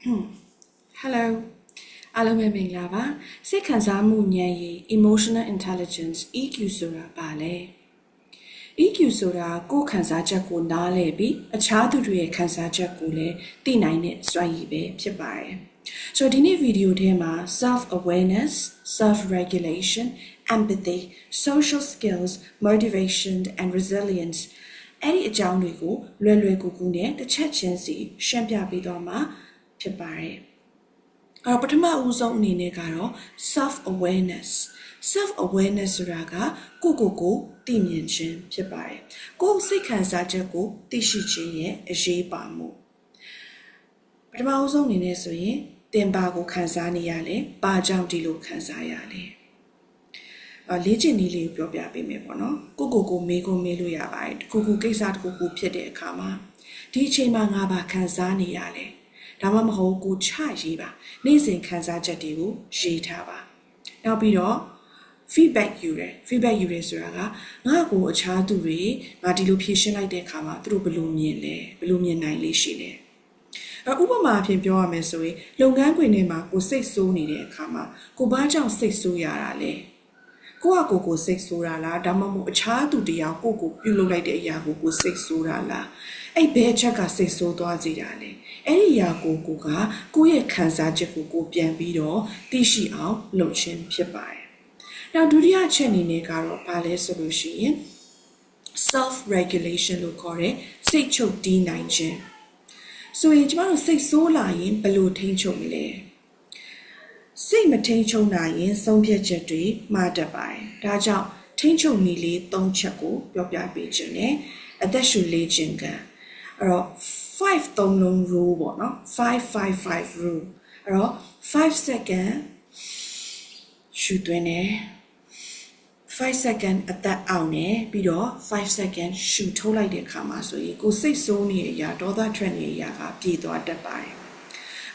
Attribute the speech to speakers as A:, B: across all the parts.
A: Hello အားလုံးပဲမင်္ဂလာပါစိတ်ခံစားမှုဉာဏ်ရည် emotional intelligence EQ ဆိုတာပါလဲ EQ ဆိုတာကိုယ်ခံစားချက်ကိုနားလည်ပြီးအခြားသူတွေရဲ့ခံစားချက်ကိုလည်းသိနိုင်တဲ့စွမ်းရည်ပဲဖြစ်ပါတယ်ဆိုတော့ဒီနေ့ဗီဒီယိုထဲမှာ self awareness self regulation empathy social skills motivation and resilience အဲ့ဒီအကြောင်းတွေကိုလွယ်လွယ်ကူကူနဲ့တစ်ချက်ချင်းစီရှင်းပြပေးတော့မှာ ဖြစ်ပါတယ်အဲ့တော့ပထမဦးဆုံးအနေနဲ့ကတော့ self awareness self awareness ဆိုတာကကိုယ့်ကိုယ်ကိုသိမြင်ခြင်းဖြစ်ပါတယ်ကိုယ်စိတ်ခံစားချက်ကိုသိရှိခြင်းရဲ့အရေးပါမှုပထမဦးဆုံးအနေနဲ့ဆိုရင်တင်ပါကိုခံစားနေရလဲဘာကြောင့်ဒီလိုခံစားရလဲအလေးချင်နည်းလေးကိုပြောပြပေးမယ်ပေါ့နော်ကိုကိုကိုမေးကိုမေးလို့ရပါတယ်တခုခုကိစ္စတခုခုဖြစ်တဲ့အခါမှာဒီအချိန်မှာငါဘာခံစားနေရလဲ ဒါမှမဟုတ်ကိုချရေးပါနေ့စဉ်ခံစားချက်တွေကိုရေးထားပါနောက်ပြီးတော့ feedback ယူတယ် feedback ယူတယ်ဆိုတာကငါ့ကိုအခြားသူတွေငါဒီလိုဖြေရှင်းလိုက်တဲ့အခါမှာသူတို့ဘယ်လိုမြင်လဲဘယ်လိုမြင်နိုင်လေးရှိလဲအဥပမာအဖြစ်ပြောရမယ်ဆိုရင်လုပ်ငန်းခွင်ထဲမှာကိုစိတ်ဆိုးနေတဲ့အခါမှာကိုဘာကြောင့်စိတ်ဆိုးရတာလဲ ကိုကကိုကိုစိတ်ဆိုးတာလားဒါမှမဟုတ်အခြားသူတယောက်ကိုကိုပြုတ်လုပ်လိုက်တဲ့အရာကိုကိုစိတ်ဆိုးတာလားအဲ့ဘဲချက်ကစိတ်ဆိုးသွားစေတာလေအဲ့ဒီအရာကိုကိုကကိုယ့်ရဲ့ခံစားချက်ကိုကိုပြန်ပြီးတော့သိရှိအောင်လုပ်ခြင်းဖြစ်ပါတယ်နောက်ဒုတိယအချက်အနေနဲ့ကတော့ဘာလဲဆိုလို့ရှိရင် self regulation လို့ခေါ်တဲ့စိတ်ချုပ်တီးနိုင်ခြင်းဆိုရင်ကျမတို့စိတ်ဆိုးလာရင်ဘယ်လိုထိန်းချုပ်မလဲ စိတ်မထိန်းချုပ်နိုင်ရင်ဆုံးဖြတ်ချက်တွေမှားတတ်ပါတယ်ဒါကြောင့်ထိန်းချုပ်နည်းလေး၃ချက်ကိုပြောပြပေးခြင်းနဲ့အသက်ရှူလေးခြင်းကအဲ့တော့5သုံးလုံး rule ပေါ့နော်555 rule အဲ့တော့5 second ရှူသွင်းတယ်5 second အသက်အောင်နေပြီးတော့5 second ရှူထုတ်လိုက်တဲ့အခါမှာဆိုရင်ကိုစိတ်ဆိုးနေတဲ့အရာဒေါသထွက်နေတဲ့အရာကပြေသွားတတ်ပါတယ်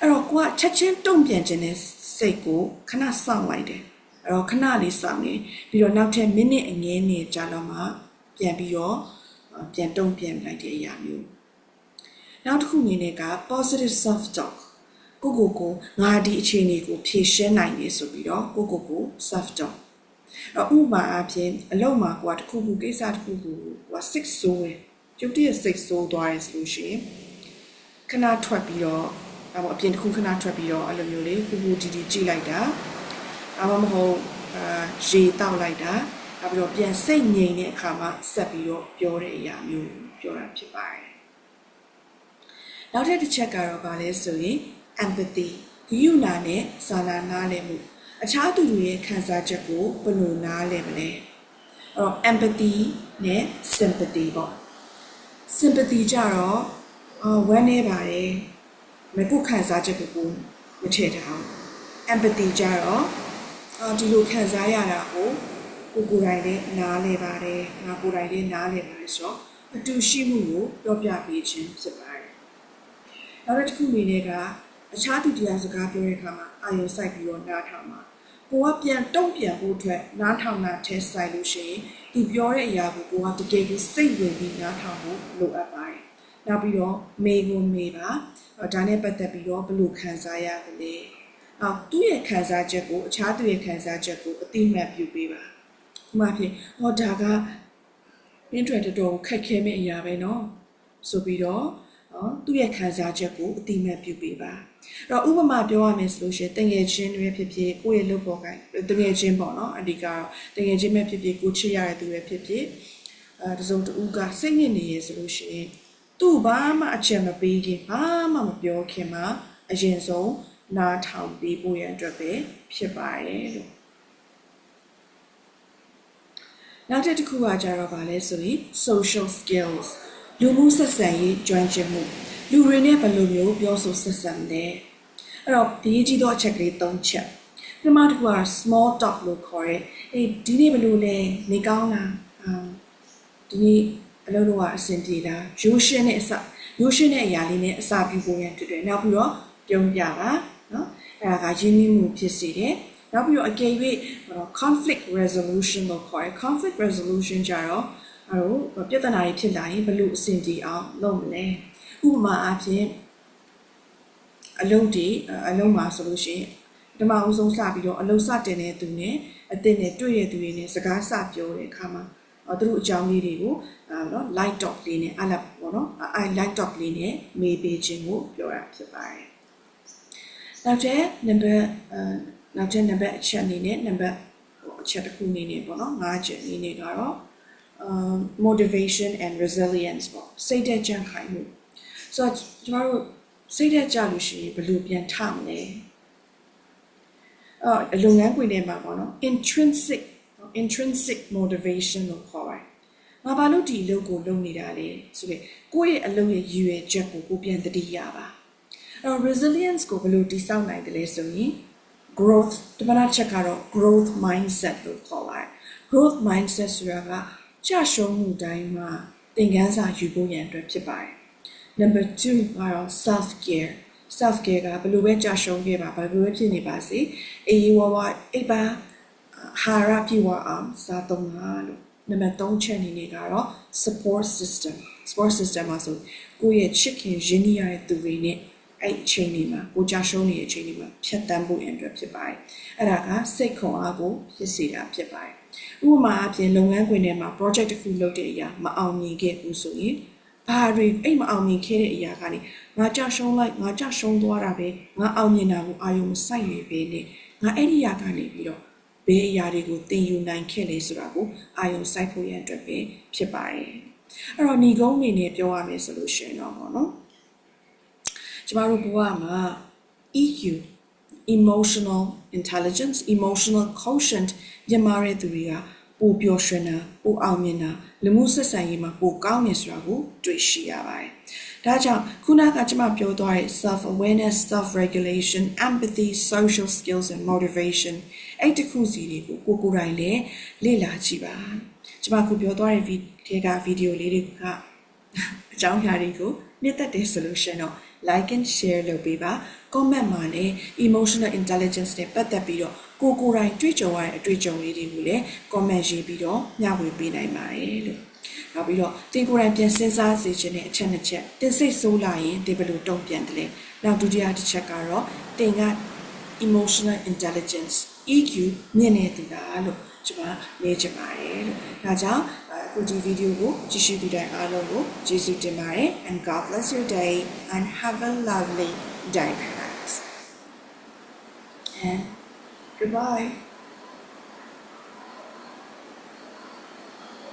A: အဲ့တော့ကိုကချက်ချင်းတုံ့ပြန်ခြင်းနဲ့စိတ်ကိုခဏစောင့်လိုက်တယ်အဲ့တော့ခဏလေးစောင့်နေပြီးတော့နောက်ထပ်မိနစ်အငယ်နေကြာတော့မှပြန်ပြီးတော့ပြန်တုံ့ပြန်လိုက်တဲ့အရာမျိုးနောက်တစ်ခုအနေနဲ့က positive self talk ကိုကိုကိုငါဒီအခြေအနေကိုဖြေရှင်းနိုင်နေဆိုပြီးတော့ကိုကိုကို self talk အဥပမာအဖြစ်အလုံးမှာကွာတစ်ခုခုကိစ္စတစ်ခုခုကွာ six ဆိုးတယ်ကျုပ်တည်းစိတ်ဆိုးသွားတယ်ဆိုလို့ရှိရင်ခဏထွက်ပြီးတော့ အမအပြင်တစ်ခုခဏထွက်ပြီးတော့အဲ့လိုမျိုးလေးဟူဟူတီတီကြည့်လိုက်တာအမမဟုတ်အာရေတောက်လိုက်တာနောက်ပြီးတော့ပြန်စိတ်ငြိမ်တဲ့အခါမှာဆက်ပြီးတော့ပြောတဲ့အရာမျိုးပြောတာဖြစ်ပါတယ်နောက်ထပ်တစ်ချက်ကတော့ဗာလဲဆိုရင် empathy ဂရုဏာနဲ့စာနာနားလည်မှုအခြားသူတွေရဲ့ခံစားချက်ကိုဘယ်လိုနားလည်မလဲအဲ့တော့ empathy နဲ့ sympathy ပေါ့ sympathy ကြတော့အော်ဝမ်းနေပါတယ် မကုခံစားချက်ကိုကိုမထည့်ထားဘူး empathy ကြတော့အော်ဒီလိုခံစားရတာကိုကိုကိုယ်တိုင်လည်းနားလည်ပါတယ်ငါကိုယ်တိုင်လည်းနားလည်ပါတယ်ဆိုတော့အတူရှိမှုကိုပြောပြပေးခြင်းဖြစ်ပါတယ်နောက်တစ်ခုအနေနဲ့ကအခြားသူတရားစကားပြောတဲ့အခါမှာအာရုံစိုက်ပြီးတော့နားထောင်ပါကိုကပြန်တုံ့ပြန်ဖို့အတွက်နားထောင်တာထဲဆိုင်လို့ရှိရင်သူပြောတဲ့အရာကိုကိုကတကယ်ကိုစိတ်ဝင်ပြီးနားထောင်ဖို့လိုအပ်ပါတယ်။ နောက်ပြီးတော့မေကိုမေပါဒါနဲ့ပတ်သက်ပြီးတော့ဘယ်လိုခံစားရသလဲ။နောက်သူ့ရဲ့ခံစားချက်ကိုအခြားသူရဲ့ခံစားချက်ကိုအတိအမှတ်ပြုပေးပါ။ဥပမာဖြင့်ဟောဒါကပြင်းထန်တော်တော်ခက်ခဲမဲ့အရာပဲเนาะဆိုပြီးတော့နော်သူ့ရဲ့ခံစားချက်ကိုအတိအမှတ်ပြုပေးပါအဲ့တော့ဥပမာပြောရမယ်ဆိုလို့ရှိရင်တငယ်ချင်းတွေဖြစ်ဖြစ်ကိုယ့်ရဲ့လုပ်ပေါ်ကိုင်တငယ်ချင်းပေါ့နော်အဓိကတော့တငယ်ချင်းပဲဖြစ်ဖြစ်ကိုချစ်ရတဲ့သူပဲဖြစ်ဖြစ်အဲတစုံတူကစိတ်ညစ်နေရဆိုလို့ရှိရင် သူ့ဘာမှအချက်မပေးခင်ဘာမှမပြောခင်မှာအရင်ဆုံးနားထောင်ပေးဖို့ရန်အတွက်ပဲဖြစ်ပါတယ်လို့နောက်တစ်ခုကကြတော့ဗာလဲဆိုရင် social skills လူမှုဆက်ဆံရေးကျွမ်းကျင်မှုလူတွေနဲ့ဘယ်လိုမျိုးပြောဆိုဆက်ဆံလဲအဲ့တော့ဒီကြီးသောအချက်ကလေး၃ချက်ပထမတစ်ခုက small talk လို့ခေါ်ရဲအေးဒီနေ့ဘယ်လိုလဲနေကောင်းလားအာဒီနေ့ အလုပ်တော့အဆင်ပြေလားရိုးရှင်းတဲ့အစရိုးရှင်းတဲ့အရာလေးနဲ့အစာပြုဖို့ရန်တွေ့တယ်နောက်ပြီးတော့ပြုံးပြပါနော်အဲ့ဒါကရင်းနှီးမှုဖြစ်စေတယ်နောက်ပြီးတော့အကယ်၍ conflict resolution လို့ခေါ်ရဲ conflict resolution ကြတော့အဲ့တော့ပြဿနာတွေဖြစ်လာရင်ဘယ်လိုအဆင်ပြေအောင်လုပ်မလဲဥပမာအားဖြင့်အလုံးဒီအလုံးမှာဆိုလို့ရှိရင်ပထမအဆုံးစပြီးတော့အလုံးစတင်တဲ့သူနဲ့အသစ်နဲ့တွေ့ရတဲ့သူတွေနဲ့စကားစပြောတဲ့အခါမှာအဲ သူတို့အကြောင်းလေးတွေကိုအဲနော် light talk လေးနဲ့အဲ့လက်ပေါ့နော်အဲ light talk လေးနဲ့မေးပေးခြင်းကိုပြောတာဖြစ်ပါတယ်နောက်ကျနံပါတ်အဲနောက်ကျနံပါတ်အချက်အနေနဲ့နံပါတ်အချက်တစ်ခုအနေနဲ့ပေါ့နော်၅ချက်အနေနဲ့ကတော့ um motivation and resilience ပေါ့စိတ်ဓာတ်ကြံ့ခိုင်မှုဆိုတော့ကျမတို့စိတ်ဓာတ်ကြလို့ရှိရင်ဘယ်လိုပြန်ထမလဲအော်လုပ်ငန်းခွင်ထဲမှာပေါ့နော် intrinsic intrinsic motivation လို့ခေါ်ပါတယ်ငါဘာလို့ဒီအလုပ်ကိုလုပ်နေတာလဲဆိုတော့ကိုယ့်ရဲ့အလုပ်ရဲ့ရည်ရွယ်ချက်ကိုကိုပြန်တတိရပါအဲ့တော့ resilience ကိုဘယ်လိုတည်ဆောက်နိုင်တယ်လဲဆိုရင် growth တမနာချက်ကတော့ growth mindset လို့ခေါ်ပါတယ် growth mindset ဆိုတာကကြာရှုံးမှုတိုင်းမှာသင်ခန်းစာယူဖို့ရန်အတွက်ဖြစ်ပါတယ် number 2ကတော့ self care self care ကဘယ်လိုပဲကြာရှုံးခဲ့ပါဘယ်လိုပဲဖြစ်နေပါစေအေးဝါဝအိပ်ပါ ဟာရပြဝအောင်စားသုံးတာလို့နံပါတ်3ချက်အနေနဲ့ကတော့ support system support system မှာဆိုကိုယ့်ရဲ့ချစ်ခင်ရင်းနှီးရတဲ့သူတွေနဲ့အဲ့အချိန်လေးမှာကိုကြာရှုံးနေတဲ့အချိန်လေးမှာဖြတ်တန်းဖို့ရန်အတွက်ဖြစ်ပါတယ်အဲ့ဒါကစိတ်ခွန်အားကိုဖြစ်စေတာဖြစ်ပါတယ်ဥပမာအပြင်လုပ်ငန်းခွင်ထဲမှာ project တစ်ခုလုပ်တဲ့အရာမအောင်မြင်ခဲ့ဘူးဆိုရင်ဘာတွေအိတ်မအောင်မြင်ခဲ့တဲ့အရာကနေငါကြာရှုံးလိုက်ငါကြာရှုံးသွားတာပဲငါအောင်မြင်တာကိုအာရုံမစိုက်နေပဲနဲ့ငါအဲ့ဒီအရာကနေပြီးတော့ ဘယ်အရာတွေကိုသင်ယူနိုင်ခဲ့လဲဆိုတာကိုအာရုံစိုက်ဖို့ရန်အတွက်ပဲဖြစ်ပါတယ်အဲ့တော့ညီကုန်းအနေနဲ့ပြောရမယ်ဆိုလို့ရှိရင်တော့ပေါ့နော်ကျမတို့ဘဝမှာ EQ emotional intelligence emotional quotient ညမာတဲ့သူတွေကပိုပျော်ရွှင်တာပိုအောင်မြင်တာလူမှုဆက်ဆံရေးမှာပိုကောင်းနေဆိုတာကိုတွေ့ရှိရပါတယ်။ဒါကြောင့်ခုနကကျွန်မပြောသွားတဲ့ self awareness self regulation empathy social skills and motivation အဲ့တခုစီတွေကိုကိုကိုယ်တိုင်လည်းလေ့လာကြည့်ပါ။ကျွန်မခုပြောသွားတဲ့ဗီဒီကဗီဒီယိုလေးတွေကအကြောင်းအရာတွေကိုနှစ်သက်တယ်ဆိုလို့ရှိရင်တော့ like and share လုပ်ပေးပါ comment မှာလည်း emotional intelligence နဲ့ပတ်သက်ပြီးတော့ကိုကိုယ်တိုင်တွေ့ကြုံရတဲ့အတွေ့အကြုံလေးတွေကိုလည်း comment ရေးပြီးတော့မျှဝေပေးနိုင်ပါတယ်လို့နောက်ပြီးတော့တင်ကိုယ်တိုင်ပြန်စဉ်းစားစေခြင်းနဲ့အချက်နှစ်ချက်တင်စိတ်ဆိုးလာရင်ဒီဘယ်လိုတုံ့ပြန်တယ်လဲနောက်ဒုတိယတစ်ချက်ကတော့တင်က emotional intelligence EQ မြင့်နေသူလားလို့ကျွန်မမေးချင်ပါတယ်လို့ဒါကြောင့်အခုဒီဗီဒီယိုကိုကြည့်ရှုသူတိုင်းအားလုံးကိုကျေးဇူးတင်ပါတယ် and God bless your day and have a lovely day and goodbye